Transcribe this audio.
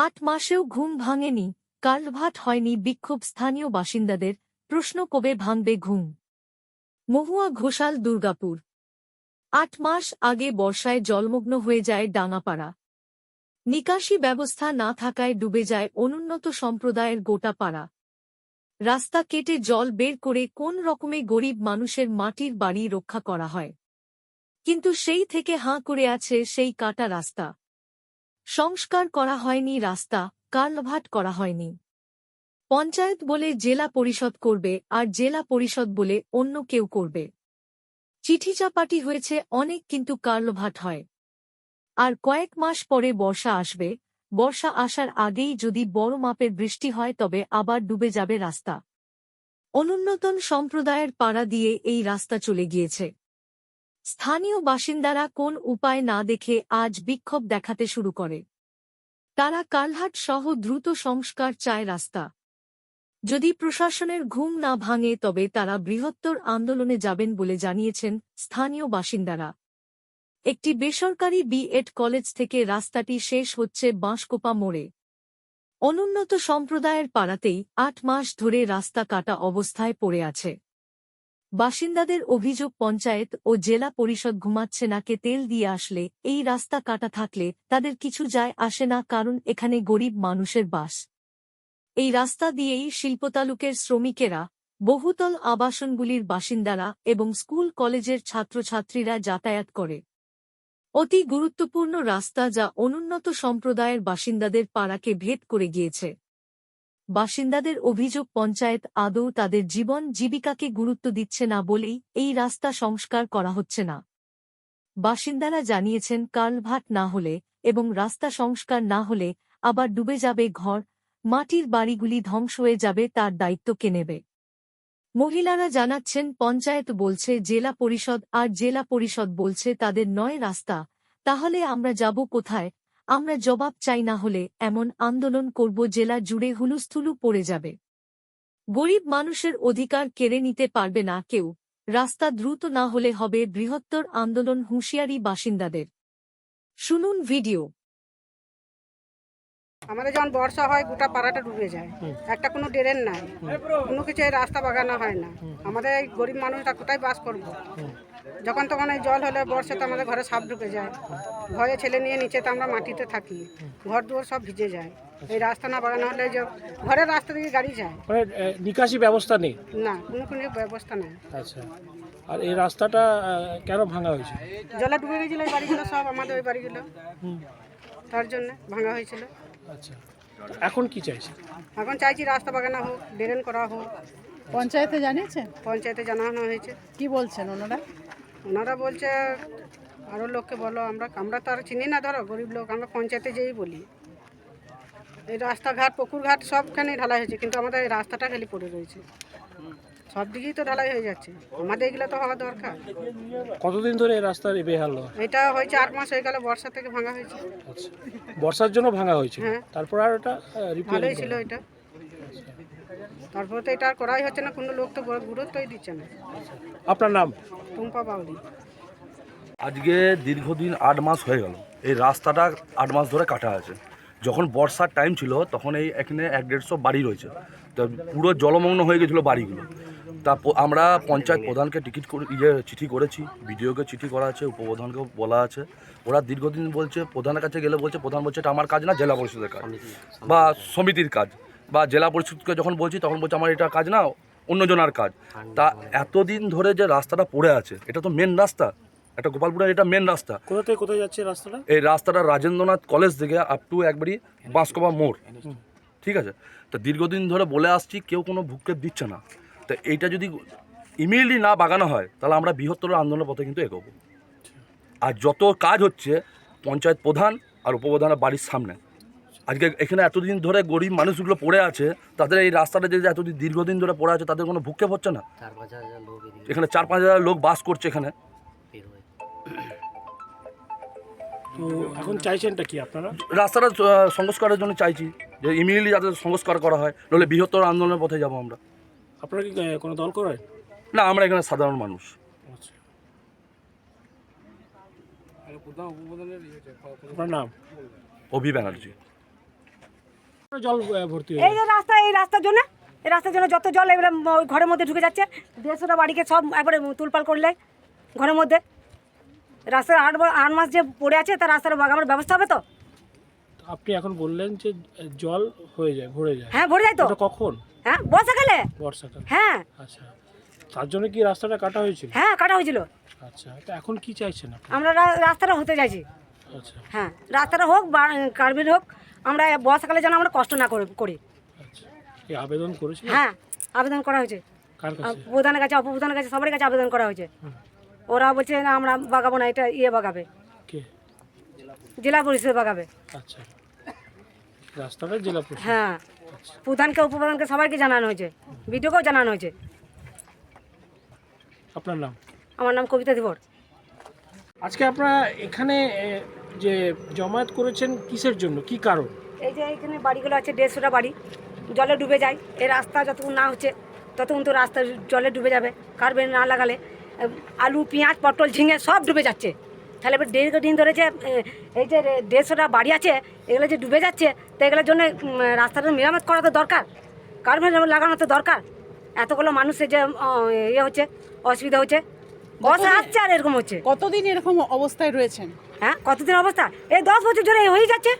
আট মাসেও ঘুম ভাঙেনি কালভাট হয়নি বিক্ষোভ স্থানীয় বাসিন্দাদের, প্রশ্ন কবে ভাঙবে ঘুম? মহুয়া ঘোষাল, দুর্গাপুর। আট মাস আগে বর্ষায় জলমগ্ন হয়ে যায় ডাঙাপাড়া। নিকাশি ব্যবস্থা না থাকায় ডুবে যায় অনুন্নত সম্প্রদায়ের গোটা পাড়া। রাস্তা কেটে জল বের করে কোন রকমে গরিব মানুষের মাটির বাড়ি রক্ষা করা হয়? কিন্তু সেই থেকে হাঁ করে আছে সেই কাটা রাস্তা। সংস্কার করা হয়নি, রাস্তা কালভাট করা হয়নি। পঞ্চায়েত বলে জেলা পরিষদ করবে আর জেলা পরিষদ বলে অন্য কেউ করবে। চিঠি চাপাটি হয়েছে অনেক কিন্তু কার্লভাট হয়। আর কয়েক মাস পরে বর্ষা আসবে, বর্ষা আসার আগেই যদি বড় মাপের বৃষ্টি হয় তবে আবার ডুবে যাবে রাস্তা। অনুন্নতন সম্প্রদায়ের পাড়া দিয়ে এই রাস্তা চলে গিয়েছে। স্থানীয় বাসিন্দারা কোন উপায় না দেখে আজ বিক্ষোভ দেখাতে শুরু করে। তারা কালহাট সহ দ্রুত সংস্কার চায় রাস্তা। যদি প্রশাসনের ঘুম না ভাঙে তবে তারা বৃহত্তর আন্দোলনে যাবেন বলে জানিয়েছেন স্থানীয় বাসিন্দারা। একটি বেসরকারি বিএড কলেজ থেকে রাস্তাটি শেষ হচ্ছে বাঁশকোপা মোড়ে। অনুন্নত সম্প্রদায়ের পাড়াতেই আট মাস ধরে রাস্তা কাটা অবস্থায় পড়ে আছে। বাসিন্দাদের অভিযোগ, পঞ্চায়েত ও জেলা পরিষদ ঘুমাচ্ছে নাকে তেল দিয়ে আসলে এই রাস্তা কাটা থাকলে তাদের কিছু যায় আসে না কারণ এখানে গরিব মানুষের বাস। এই রাস্তা দিয়েই শিল্পতালুকের শ্রমিকেরা, বহুতল আবাসনগুলির বাসিন্দারা এবং স্কুল, কলেজের ছাত্রছাত্রীরা যাতায়াত করে। অতি গুরুত্বপূর্ণ রাস্তা যা অনুন্নত সম্প্রদায়ের বাসিন্দাদের পাড়াকে ভেদ করে গিয়েছে। বাসিন্দাদের অভিযোগ, পঞ্চায়েত আদৌ তাদের জীবন জীবিকাকে গুরুত্ব দিচ্ছে না বলেই এই রাস্তা সংস্কার করা হচ্ছে না। বাসিন্দারা জানিয়েছেন কালভাট না হলে এবং রাস্তা সংস্কার না হলে আবার ডুবে যাবে ঘর, মাটির বাড়িগুলি ধ্বংস হয়ে যাবে তার দায়িত্ব কে নেবে? মহিলারা জানাচ্ছেন, পঞ্চায়েত বলছে, জেলা পরিষদ আর জেলা পরিষদ বলছে তাদের নয় রাস্তা, তাহলে আমরা যাব কোথায়? আমরা জবাব চাই না হলে এমন আন্দোলন করব জেলা জুড়ে হুলুস্থুলু পড়ে যাবে। গরিব মানুষের অধিকার কেড়ে নিতে পারবে না কেউ। রাস্তা দ্রুত না হলে হবে বৃহত্তর আন্দোলন হুঁশিয়ারি বাসিন্দাদের। শুনুন ভিডিও। আমাদের যখন বর্ষা হয় গোটা পাড়াটা ডুবে যায়। একটা কোনো ড্রেন নাই। কোনো কিছু এই রাস্তা বাগানো হয় না। আমাদের এই গরিব মানুষরা কোথায় বাস করব? যখন তখন এই জল হলে বর্ষাতে আমাদের ঘরে সাপ ঢুকে যায়। ভয়ে ছেলে নিয়ে নিচে তো আমরা মাটিতে থাকি। ঘর দুয়ার সব ভিজে যায়। এই রাস্তা না বাগানো হলে যে ঘরের রাস্তা দিয়ে গাড়ি যায়। মানে নিকাশি ব্যবস্থা নেই? না কোনো কোনো ব্যবস্থা নেই। আচ্ছা। আর এই রাস্তাটা কেন ভাঙা হয়েছে? জলে ডুবে গেছিল এই বাড়িগুলো সব আমাদের ওই বাড়িগুলো। তার জন্য ভাঙা হয়েছিল। আচ্ছা। এখন কি চাইছে এখন চাইছি রাস্তা বাগানা হোক ড্রেন করা হোক। পঞ্চায়েতে জানিয়েছেন? পঞ্চায়েতে জানানো হয়েছে। কি বলছেন ওনারা? ওনারা বলছে আরও লোককে বলো আমরা আমরা তো আর চিনি না ধরো গরিব লোক আমরা পঞ্চায়েতে যেই বলি। এই রাস্তাঘাট পুকুরঘাট সবখানে ঢালাই হয়েছে কিন্তু আমাদের এই রাস্তাটা খালি পড়ে রয়েছে। সব দিকেই তো ঢালাই হয়ে যাচ্ছে। আমাদের এগুলো তো হওয়া দরকার। কতদিন ধরে এই রাস্তার এই বেহাল এটা হয়েছে আট মাস হয়ে গেল বর্ষা থেকে ভাঙা হয়েছে। আচ্ছা। বর্ষার জন্য ভাঙা হয়েছে? হ্যাঁ। তারপর আর ওটা রিপেয়ার ভালোই ছিল এটা। তারপর তো এটা আর করাই হচ্ছে না কোনো লোক তো গুরুত্বই দিচ্ছে না। আপনার নাম? টুম্পা বাউরি আজকে দীর্ঘদিন আট মাস হয়ে গেল। এই রাস্তাটা আট মাস ধরে কাটা আছে। যখন বর্ষার টাইম ছিল তখন এই এখানে এক দেড়শো বাড়ি রয়েছে। তো পুরো জলমগ্ন হয়ে গেছিল বাড়িগুলো। তা আমরা পঞ্চায়েত প্রধানকে টিকিট করে ইয়ে চিঠি করেছি বিডিওকে চিঠি করা আছে উপপ্রধানকেও বলা আছে। ওরা দীর্ঘদিন বলছে প্রধানের কাছে গেলে বলছে প্রধান বলছে এটা আমার কাজ না জেলা পরিষদের কাজ বা সমিতির কাজ। বা জেলা পরিষদকে যখন বলছি তখন বলছে আমার এটা কাজ না অন্যজনার কাজ। তা এতদিন ধরে যে রাস্তাটা পড়ে আছে এটা তো মেন রাস্তা। একটা গোপালপুরের এটা মেন রাস্তা। কোথা থেকে কোথায় যাচ্ছে রাস্তাটা? এই রাস্তাটা রাজেন্দ্রনাথ কলেজ থেকে আপ টু একবারই বাঁশকোপা মোড়। ঠিক আছে? তো দীর্ঘদিন ধরে বলে আসছি কেউ কোনো ভূক্ষেপ দিচ্ছে না। তো এইটা যদি ইমিডিয়েটলি না বাগানো হয় তাহলে আমরা বৃহত্তর আন্দোলনের পথে কিন্তু এগোবো। আর যত কাজ হচ্ছে পঞ্চায়েত প্রধান আর উপপ্রধানের বাড়ির সামনে আজকে এখানে এতদিন ধরে গরিব মানুষগুলো পড়ে আছে তাদের এই রাস্তাটা যে এতদিন দীর্ঘদিন ধরে পড়ে আছে তাদের কোনো ভূক্ষেপ হচ্ছে না? এখানে চার পাঁচ হাজার লোক বাস করছে এখানে। তো এখন চাইছেনটা কি আপনারা? রাস্তাটা সংস্কারের জন্য চাইছি যে ইমিডিয়েটলি যাতে সংস্কার করা হয় নাহলে বৃহত্তর আন্দোলনের পথে যাব আমরা। আপনারা কি কোনো দল করেন না আমরা এখানে সাধারণ মানুষ। আচ্ছা। আপনার নাম? অভি ব্যানার্জি। জল ভর্তি এই যে রাস্তা এই রাস্তার জন্য এই রাস্তার জন্য যত জল এবারে ওই ঘরের মধ্যে ঢুকে যাচ্ছে দেড়শোটা বাড়িকে সব একবারে তুলপাল করলে ঘরের মধ্যে। রাস্তার আট আট মাস যে পড়ে আছে তার রাস্তার বাগানোর ব্যবস্থা হবে তো? আপনি এখন বললেন যে জল হয়ে যায় ভরে যায়। হ্যাঁ ভরে যায় তো। কখন? হ্যাঁ বর্ষাকালে? বর্ষাকাল। হ্যাঁ। আচ্ছা তার জন্য কি রাস্তাটা কাটা হয়েছিল? হ্যাঁ কাটা হয়েছিল। আচ্ছা তো এখন কি চাইছেন আপনি? আমরা রা- রাস্তাটা হতে চাইছি। আচ্ছা। হ্যাঁ রাস্তাটা হোক বা কার্বির হোক আমরা বর্ষাকালে যেন আমরা কষ্ট না করে- করি। আচ্ছা এই আবেদন করেছিলেন? হ্যাঁ আবেদন করা হয়েছে। কার কাছে? প্রধানের কাছে অপপ্রধানের কাছে সবার কাছে আবেদন করা হয়েছে। ওরা বলছে না আমরা বাগাবো না এটা ইয়ে বাগাবে। কে? জেলা পরিষদ বাগাবে। আচ্ছা। রাস্তাটা জেলা প্রশাসন হ্যাঁ। প্রধানকে উপপ্রধানকে সবাইকে জানানো হয়েছে। বিডিওকেও জানানো হয়েছে। আপনার নাম? আমার নাম কবিতা দিবর আজকে আপনারা এখানে যে জমায়েত করেছেন কিসের জন্য? কি কারণ? এই যে এখানে বাড়িগুলো আছে দেড়শোটা বাড়ি। জলে ডুবে যায়। এই রাস্তা যতক্ষণ না হচ্ছে ততক্ষণ তো রাস্তা জলে ডুবে যাবে। কার্বেন না লাগালে আলু পেঁয়াজ পটল ঝিঙে সব ডুবে যাচ্ছে। তাহলে এবার দেড় দিন ধরে যে এই যে দেড়শোটা বাড়ি আছে এগুলো যে ডুবে যাচ্ছে তো এগুলোর জন্য রাস্তাটা মেরামত করা তো দরকার। কার্বেন লাগানো তো দরকার। এতগুলো মানুষের যে ইয়ে হচ্ছে অসুবিধা হচ্ছে। বর্ষা আসছে আর এরকম হচ্ছে। কতদিন এরকম অবস্থায় রয়েছেন? হ্যাঁ কতদিন অবস্থা? এই দশ বছর ধরে হয়ে যাচ্ছে।